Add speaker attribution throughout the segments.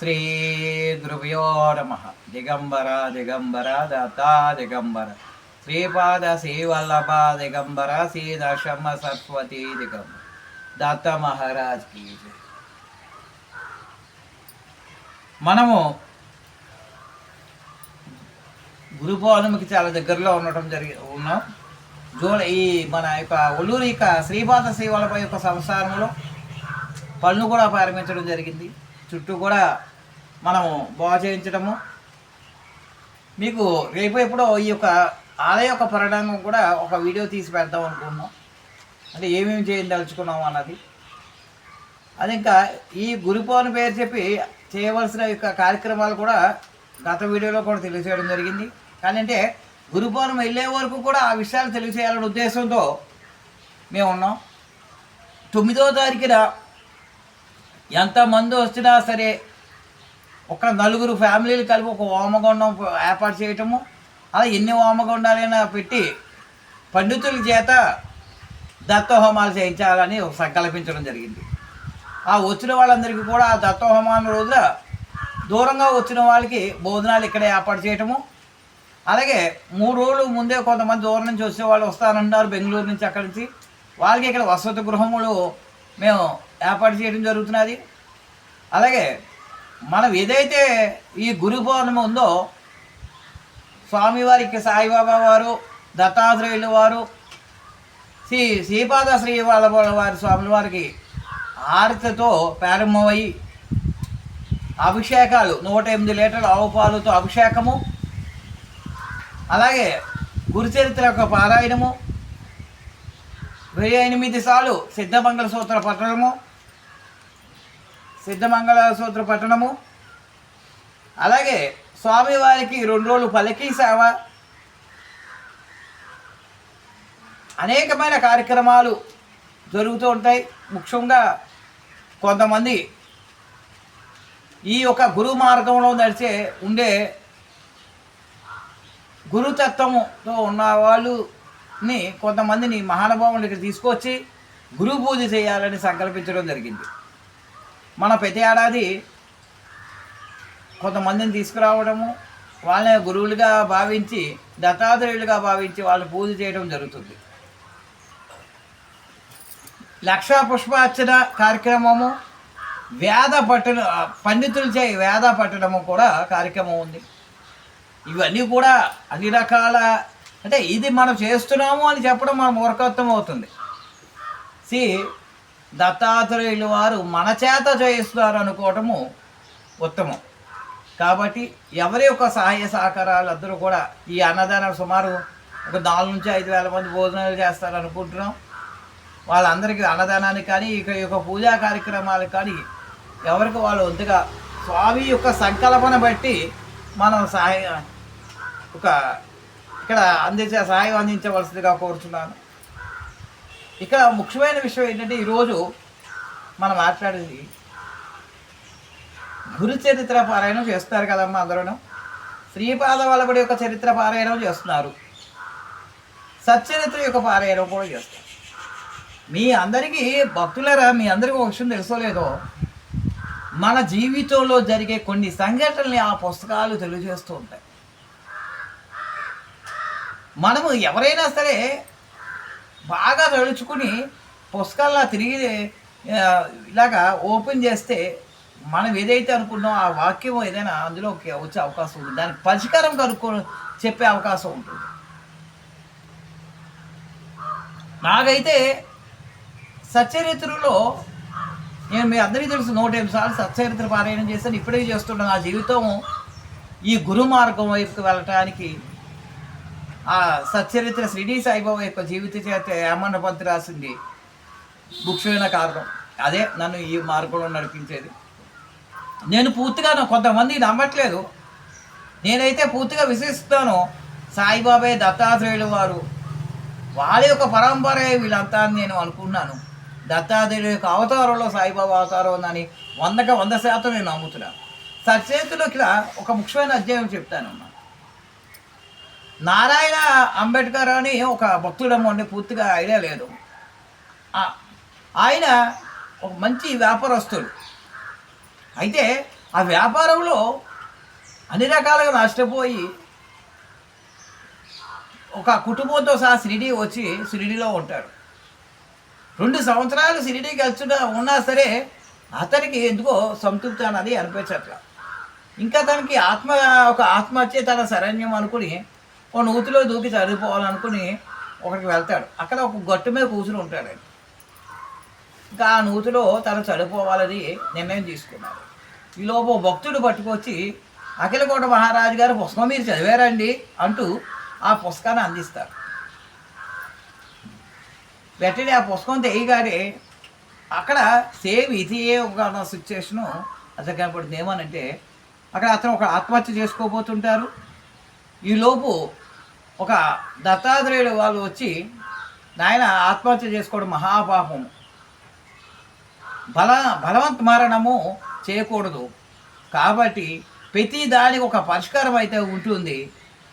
Speaker 1: శ్రీ గురుభ్యో నమ. దిగంబర దిగంబర దత్తా దిగంబర. శ్రీపాద శ్రీవల్లభ దిగంబర శ్రీ దశమ సరస్వతి దిగంబర. దత్త మహారాజ్ కీ మనము గురు పౌర్ణమికి చాలా దగ్గరలో ఉండటం జరిగి ఉన్నాం. జూలై ఈ మన యొక్క ఒల్లూరు యొక్క శ్రీపాద శ్రీవల్లభ యొక్క సంసారంలో పళ్ళు కూడా ప్రారంభించడం జరిగింది. చుట్టూ కూడా మనము బాగు చేయించడము. మీకు రేపు ఎప్పుడో ఈ యొక్క ఆలయ యొక్క పరిణామం కూడా ఒక వీడియో తీసి పెడదాం అనుకుంటున్నాం అంటే ఏమేమి చేయదలుచుకున్నాం అన్నది. అది ఇంకా ఈ గురు పౌర్ణమి పేరు చెప్పి చేయవలసిన యొక్క కార్యక్రమాలు కూడా గత వీడియోలో కూడా తెలియజేయడం జరిగింది. కానీ అంటే గురు పౌర్ణమి వెళ్ళే వరకు కూడా ఆ విషయాలు తెలియజేయాలనే ఉద్దేశంతో మేము ఉన్నాం. తొమ్మిదో తారీఖున ఎంతమంది వచ్చినా సరే ఒక నలుగురు ఫ్యామిలీలు కలిపి ఒక హోమగుండం ఏర్పాటు చేయటము అలా ఎన్ని హోమగుండాలైనా పెట్టి పండితుల చేత దత్తహోమాలు చేయించాలని సంకల్పించడం జరిగింది. ఆ వచ్చిన వాళ్ళందరికీ కూడా ఆ దత్తహోమాల రోజున దూరంగా వచ్చిన వాళ్ళకి భోజనాలు ఇక్కడ ఏర్పాటు చేయటము. అలాగే మూడు రోజులు ముందే కొంతమంది దూరం నుంచి వచ్చే వాళ్ళు వస్తానంటున్నారు బెంగళూరు నుంచి అక్కడి నుంచి. వాళ్ళకి ఇక్కడ వసతి గృహములు మేము ఏర్పాటు చేయడం జరుగుతున్నది. అలాగే మనం ఏదైతే ఈ గురు పౌర్ణమి ఉందో స్వామివారికి సాయిబాబా వారు దత్తాత్రేయుల వారు శ్రీ శ్రీపాద శ్రీ వాళ్ళ వారి స్వాముల వారికి హారతితో ప్రారంభమయ్యి అభిషేకాలు నూట ఎనిమిది లీటర్ల ఆవు పాలుతో అభిషేకము అలాగే గురుచరిత్ర యొక్క పారాయణము వెయ్యి ఎనిమిది సార్లు సిద్ధమంగళ సూత్ర పట్టణము సిద్ధమంగళ సూత్ర పట్టణము. అలాగే స్వామివారికి రెండు రోజులు పలికీ సేవ. అనేకమైన కార్యక్రమాలు జరుగుతూ ఉంటాయి. ముఖ్యంగా కొంతమంది ఈ యొక్క గురు మార్గంలో నడిచే ఉండే గురుతత్వముతో ఉన్న వాళ్ళుని కొంతమందిని మహానుభావులు ఇక్కడ తీసుకొచ్చి గురు పూజ చేయాలని సంకల్పించడం జరిగింది. మన ప్రతి ఏడాది కొంతమందిని తీసుకురావడము వాళ్ళని గురువులుగా భావించి దత్తాత్రేయులుగా భావించి వాళ్ళు పూజ చేయడం జరుగుతుంది. లక్ష పుష్పార్చన కార్యక్రమము వేద పట్టణ పండితులు చేయి వేద పట్టణము కూడా కార్యక్రమం ఉంది. ఇవన్నీ కూడా అన్ని రకాల అంటే ఇది మనం చేస్తున్నాము అని చెప్పడం మనం మూర్ఖత్వం అవుతుంది. సి దత్తాత్రేయులు వారు మన చేత చేయిస్తారు అనుకోవటము ఉత్తమం. కాబట్టి ఎవరి యొక్క సహాయ సహకారాలు అందరూ కూడా ఈ అన్నదానం సుమారు ఒక నాలుగు నుంచి ఐదు వేల మంది భోజనాలు చేస్తారు అనుకుంటున్నాం. వాళ్ళందరికీ అన్నదానానికి కానీ ఇక యొక్క పూజా కార్యక్రమాలకు కానీ ఎవరికి వాళ్ళు వంతుగా స్వామి యొక్క సంకల్పన బట్టి మనం సహాయ ఒక ఇక్కడ అందించే సహాయం అందించవలసిందిగా కోరుతున్నాను ఇక్కడ ముఖ్యమైన విషయం ఏంటంటే ఈరోజు మనం మాట్లాడేది గురు చరిత్ర పారాయణం చేస్తారు కదమ్మా అందరూ శ్రీపాద వల్లభుడి యొక్క చరిత్ర పారాయణం చేస్తున్నారు. సచ్చరిత్ర యొక్క పారాయణం కూడా చేస్తారు. మీ అందరికీ భక్తులరా మీ అందరికీ ఒక విషయం తెలుసో లేదో మన జీవితంలో జరిగే కొన్ని సంఘటనల్ని ఆ పుస్తకాలు తెలియజేస్తూ ఉంటాయి. మనము ఎవరైనా సరే బాగా తలుచుకుని పుస్తకాల్లో తిరిగి ఇలాగా ఓపెన్ చేస్తే మనం ఏదైతే అనుకున్నామో ఆ వాక్యం ఏదైనా అందులోకి వచ్చే అవకాశం ఉంది దానికి పరిష్కారం కనుక్కో చెప్పే అవకాశం ఉంటుంది. నాకైతే సచ్చరిత్రలో నేను మీ అందరికీ తెలుసు నూట ఎనిమిది సార్లు సచ్చరిత్ర పారాయణం చేశాను. ఇప్పుడే చేస్తున్నాను నా జీవితం ఈ గురు మార్గం వైపుకి వెళ్ళటానికి ఆ సచ్చరిత్ర శ్రీడి సాయిబాబా యొక్క జీవిత చేత ఏమన్న పంతి రాసింది ముఖ్యమైన కారణం. అదే నన్ను ఈ మార్గంలో నడిపించేది. నేను పూర్తిగా కొంతమంది నమ్మట్లేదు. నేనైతే పూర్తిగా విశ్వసిస్తాను. సాయిబాబాయ్ దత్తాత్రేయులు వారు. వాళ్ళ యొక్క పరంపరే వీళ్ళంతా అని నేను అనుకున్నాను. దత్తాత్రేయుడు యొక్క అవతారంలో సాయిబాబా అవతారం ఉందని వందక వంద శాతం నేను నమ్ముతున్నాను. సచేతులో ఇక్కడ ఒక ముఖ్యమైన అధ్యాయం చెప్తాను నారాయణ అంబేద్కర్ అని ఒక భక్తుడమ్మ ఉండే పూర్తిగా ఐడియా లేదు. ఆయన ఒక మంచి వ్యాపారస్తుడు. అయితే ఆ వ్యాపారంలో అన్ని రకాలుగా నష్టపోయి ఒక కుటుంబంతో సహా షిరిడి వచ్చి షిరిడిలో ఉంటాడు. రెండు సంవత్సరాలు షిరిడీకి వెళ్తున్నా ఉన్నా సరే అతనికి ఎందుకో సంతృప్తి అనేది అనిపించట్ల. ఇంకా తనకి ఆత్మ ఒక ఆత్మహత్య తన శరణ్యం అనుకుని ఒక నూతిలో దూకి చదివిపోవాలనుకుని ఒకరికి వెళ్తాడు. అక్కడ ఒక గట్టు మీద కూర్చుని ఉంటాడు. ఆయన ఇంకా ఆ నూతిలో తను చనిపోవాలని నిర్ణయం తీసుకున్నాడు. ఈ లోపు భక్తుడు పట్టుకొచ్చి అఖిలకోట మహారాజు గారు పుస్తకం మీరు చదివారండి అంటూ ఆ పుస్తకాన్ని అందిస్తారు వెంటనే ఆ పుస్తకం తెయ్యగానే అక్కడ సేమ్ ఇదే ఒక సిచ్యువేషను అతను కనపడుతుంది ఏమనంటే అక్కడ అతను ఒక ఆత్మహత్య చేసుకోబోతుంటారు. ఈలోపు ఒక దత్తాత్రేయుడు వాళ్ళు వచ్చి నాయన ఆత్మహత్య చేసుకోవడం మహాపాపం బల బలవంత మరణము చేయకూడదు. కాబట్టి ప్రతి దానికి ఒక పరిష్కారం అయితే ఉంటుంది.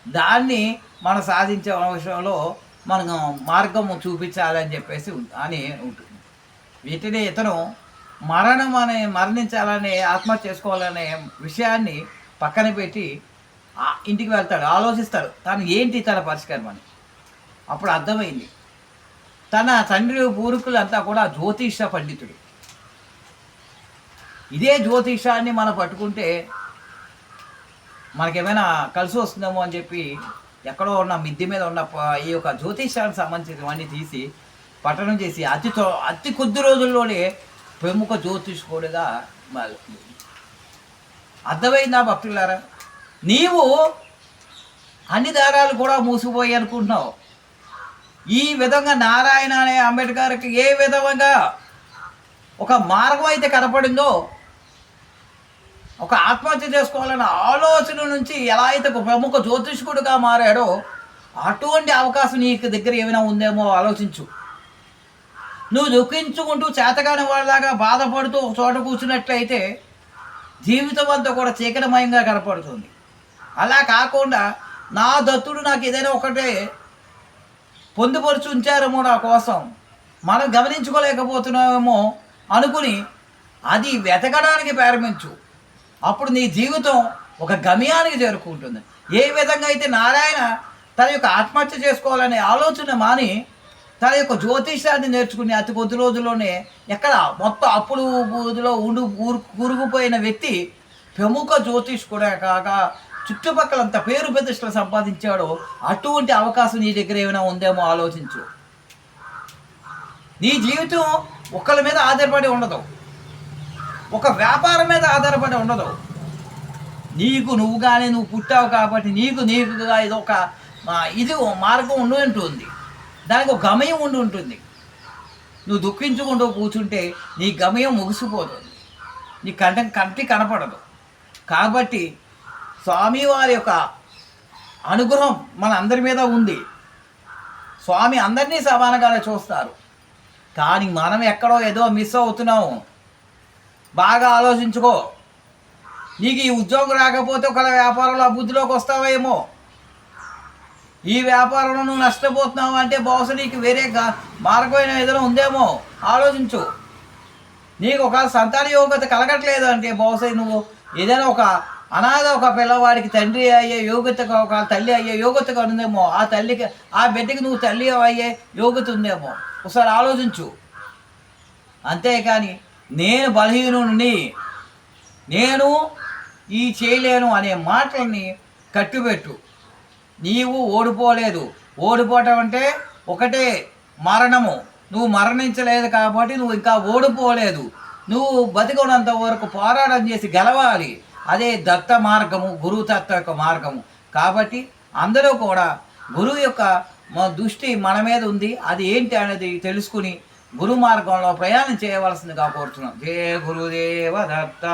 Speaker 1: దాన్ని మనం సాధించే విషయంలో మనం మార్గము చూపించాలని చెప్పేసి అని ఉంటుంది. వీటిని ఇతను మరణం అనే మరణించాలనే ఆత్మహత్య చేసుకోవాలనే విషయాన్ని పక్కన పెట్టి ఇంటికి వెళ్తాడు ఆలోచిస్తాడు. తను ఏంటి తన పరిష్కారం అని. అప్పుడు అర్థమైంది. తన తండ్రి పూర్వీకులంతా కూడా జ్యోతిష పండితుడు. ఇదే జ్యోతిషాన్ని మనం పట్టుకుంటే మనకేమైనా కలిసి వస్తుందేమో అని చెప్పి ఎక్కడో ఉన్న మిద్దె మీద ఉన్న ఈ యొక్క జ్యోతిషానికి సంబంధించినవన్నీ తీసి పట్టణం చేసి అతి అతి కొద్ది రోజుల్లోనే ప్రముఖ జ్యోతిష్కుడిగా అర్థమైందా భక్తులారా? నీవు అన్ని దారాలు కూడా మూసిపోయి అనుకుంటున్నావు. ఈ విధంగా నారాయణ అనే అంబేద్కర్కి ఏ విధంగా ఒక మార్గం అయితే కనపడిందో ఒక ఆత్మహత్య చేసుకోవాలన్న ఆలోచన నుంచి ఎలా అయితే ఒక ప్రముఖ జ్యోతిష్కుడుగా మారాడో అటువంటి అవకాశం నీకు దగ్గర ఏమైనా ఉందేమో ఆలోచించు. నువ్వు దుఃఖించుకుంటూ చేతగాని వాళ్ళలాగా బాధపడుతూ ఒక చోట కూర్చున్నట్లయితే జీవితం అంతా కూడా చీకటమయంగా కనపడుతుంది. అలా కాకుండా నా దత్తుడు నాకు ఏదైనా ఒకటే పొందుపరుచు ఉంచారేమో నా కోసం. మనం గమనించుకోలేకపోతున్నామేమో అనుకుని అది వెతకడానికి ప్రారంభించు. అప్పుడు నీ జీవితం ఒక గమ్యానికి చేరుకుంటుంది. ఏ విధంగా అయితే నారాయణ తన యొక్క ఆత్మహత్య చేసుకోవాలనే ఆలోచన మాని తన యొక్క జ్యోతిషాన్ని నేర్చుకుని అతి కొద్ది రోజుల్లోనే ఎక్కడ మొత్తం అప్పులు బూదులో ఉండు ఊరు కూరుకుపోయిన వ్యక్తి ప్రముఖ జ్యోతిష్ కూడా కాక చుట్టుపక్కలంత పేరు ప్రతిష్టలు సంపాదించాడో అటువంటి అవకాశం నీ దగ్గర ఏమైనా ఉందేమో ఆలోచించు. నీ జీవితం ఒకళ్ళ మీద ఆధారపడి ఉండదు. ఒక వ్యాపారం మీద ఆధారపడి ఉండదు. నీకు నువ్వుగానే నువ్వు పుట్టావు కాబట్టి నీకు నీకుగా ఇది ఒక ఇది మార్గం ఉండి ఉంటుంది. దానికి ఒక గమయం ఉండి ఉంటుంది. నువ్వు దుఃఖించుకుంటూ కూర్చుంటే నీ గమయం ముగిసిపోతుంది. నీ కంట కంటి కనపడదు. కాబట్టి స్వామివారి యొక్క అనుగ్రహం మన అందరి మీద ఉంది. స్వామి అందరినీ సమానంగానే చూస్తారు. కానీ మనం ఎక్కడో ఏదో మిస్ అవుతున్నాము. బాగా ఆలోచించుకో. నీకు ఈ ఉద్యోగం రాకపోతే ఒక వ్యాపారంలో అభివృద్ధిలోకి వస్తావేమో. ఈ వ్యాపారంలో నువ్వు నష్టపోతున్నావు అంటే బహుశా నీకు వేరే మార్గమైన ఏదైనా ఉందేమో. ఆలోచించు. నీకు ఒక సంతాన యోగ్యత కలగట్లేదు అంటే బహుశా నువ్వు ఏదైనా ఒక అనాథ ఒక పిల్లవాడికి తండ్రి అయ్యే యోగ్యతగా ఒక తల్లి అయ్యే యోగ్యత ఉందేమో ఆ తల్లికి ఆ బిడ్డకి నువ్వు తల్లి అయ్యే యోగ్యత ఉందేమో. ఒకసారి ఆలోచించు. అంతేకాని నేను బలహీనుని నేను ఈ చేయలేను అనే మాటల్ని కట్టుబెట్టు నీవు ఓడిపోలేదు. ఓడిపోవటం అంటే ఒకటే మరణము. నువ్వు మరణించలేదు కాబట్టి నువ్వు ఇంకా ఓడిపోలేదు. నువ్వు బతికున్నంత వరకు పోరాటం చేసి గెలవాలి. అదే దత్త మార్గము గురువు తత్వ యొక్క మార్గము. కాబట్టి అందరూ కూడా గురువు యొక్క దృష్టి మన మీద ఉంది. అది ఏంటి అనేది తెలుసుకుని గురు మార్గంలో ప్రయాణం చేయవలసిందిగా కోరుతున్నాం. జయ గురుదేవ దత్త.